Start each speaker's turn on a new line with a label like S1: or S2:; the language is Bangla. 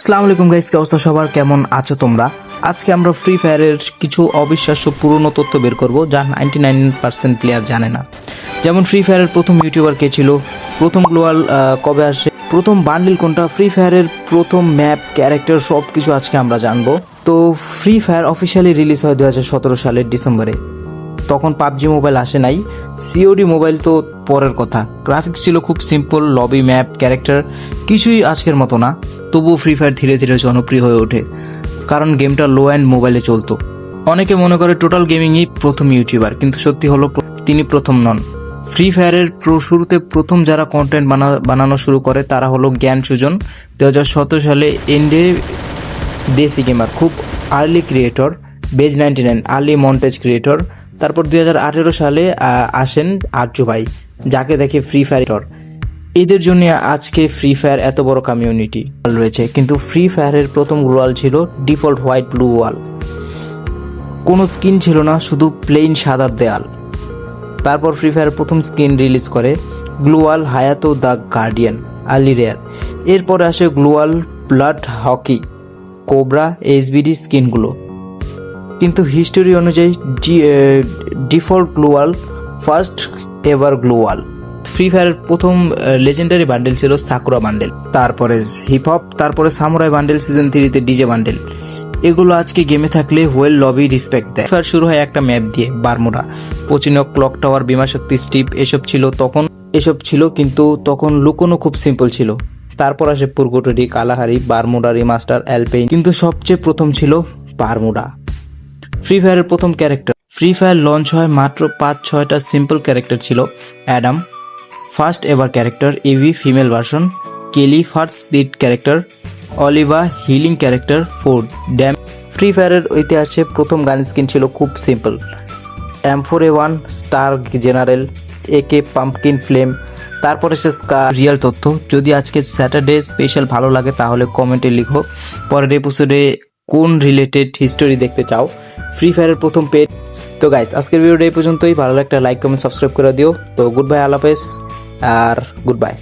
S1: আসসালামু আলাইকুম গাইস কি অবস্থা সবার? কেমন আছো তোমরা? আজকে আমরা ফ্রি ফায়ারের কিছু অবিশ্বাস্য পুরনো তথ্য বের করব, যা নাইনটি নাইন পার্সেন্ট প্লেয়ার জানে না। যেমন ফ্রি ফায়ারের প্রথম ইউটিউবার কে ছিল, প্রথম গ্লোয়াল কবে আসে, প্রথম বান্ডিল কোনটা ফ্রি ফায়ারের প্রথম ম্যাপ ক্যারেক্টার সব কিছু আজকে আমরা জানব। তো ফ্রি ফায়ার অফিসিয়ালি রিলিজ হয় দুই হাজার সতেরো সালের ডিসেম্বরে তখন পাবজি মোবাইল আসে নাই। সিওডি মোবাইল তো পরের কথা। গ্রাফিক্স ছিল খুব সিম্পল লবি ম্যাপ ক্যারেক্টার কিছুই আজকের মতো না। তবুও ফ্রি ফায়ার ধীরে ধীরে জনপ্রিয় হয়ে ওঠে, কারণ গেমটা লো অ্যান্ড মোবাইলে চলতো। অনেকে মনে করে টোটাল গেমিংই প্রথম ইউটিউবার কিন্তু সত্যি হলো তিনি প্রথম নন। ফ্রি ফায়ারের শুরুতে প্রথম যারা কন্টেন্ট বানানো শুরু করে, তারা হলো জ্ঞান সুজন দু হাজার সতেরো সালে এন্ডে দেশি গেমার খুব early creator base ninety nine early montage creator তারপর দুই হাজার আঠেরো সালে আসেন আর্য ভাই, যাকে দেখে ফ্রি ফায়ার এদের জন্য আজকে ফ্রি ফায়ার এত বড় কমিউনিটি রয়েছে। কিন্তু ফ্রি ফায়ারের প্রথম ওয়াল ছিল ডিফল্ট হোয়াইট ব্লু ওয়াল কোনো স্কিন ছিল না, শুধু প্লেন সাদার দেয়াল। তারপর ফ্রি ফায়ার প্রথম স্কিন রিলিজ করে gloo wall Hayato the guardian early rare এরপরে আসে gloo wall blood hockey cobra HBD স্কিনগুলো কিন্তু হিস্টোরি অনুযায়ী default gloo wall first ever global free ফায়ারের প্রথম লেজেন্ডারি বান্ডেল ছিল সাকুরা বান্ডেল তারপরে হিপ হপ তারপরে সামুরাই বান্ডেল সিজন থ্রিতে ডিজে বান্ডেল এগুলো আজকে গেমে থাকলে ওয়েল লবি রিসপেক্ট দেয়। ফায়ার শুরু হয় একটা ম্যাপ দিয়ে বারমুডা পচিনো ক্লক টাওয়ার বিমা শক্তি স্টিপ এসব ছিল তখন, এসব ছিল কিন্তু তখন লুকোনো খুব সিম্পল ছিল। তারপর আসে Purgatory Kalahari Bermuda remaster Alpine কিন্তু সবচেয়ে প্রথম ছিল বারমুডা ফ্রি ফায়ারের প্রথম ক্যারেক্টার ফ্রি ফায়ার লঞ্চ হয় মাত্র পাঁচ, ছয়টা সিম্পল ক্যারেক্টার ছিল। Adam first ever character Eve female version Kelly first lead character Olivia healing character Ford dam free ফায়ারের ইতিহাসে প্রথম গান স্কিন ছিল খুব simple M four A one star general A K pumpkin flame তারপরে সে রিয়েল তথ্য, যদি আজকে স্যাটারডে স্পেশাল ভালো লাগে তাহলে কমেন্টে লিখো। পরের এপিসোডে কোন রিলেটেড হিস্টোরি দেখতে চাও? ফ্রি ফায়ারের প্রথম পেজ তো গাইজ আজকের ভিডিওটা এই পর্যন্তই। ভালো একটা লাইক কমেন্ট সাবস্ক্রাইব করে দিও। তো গুড বাই আলাপেস আর গুড বাই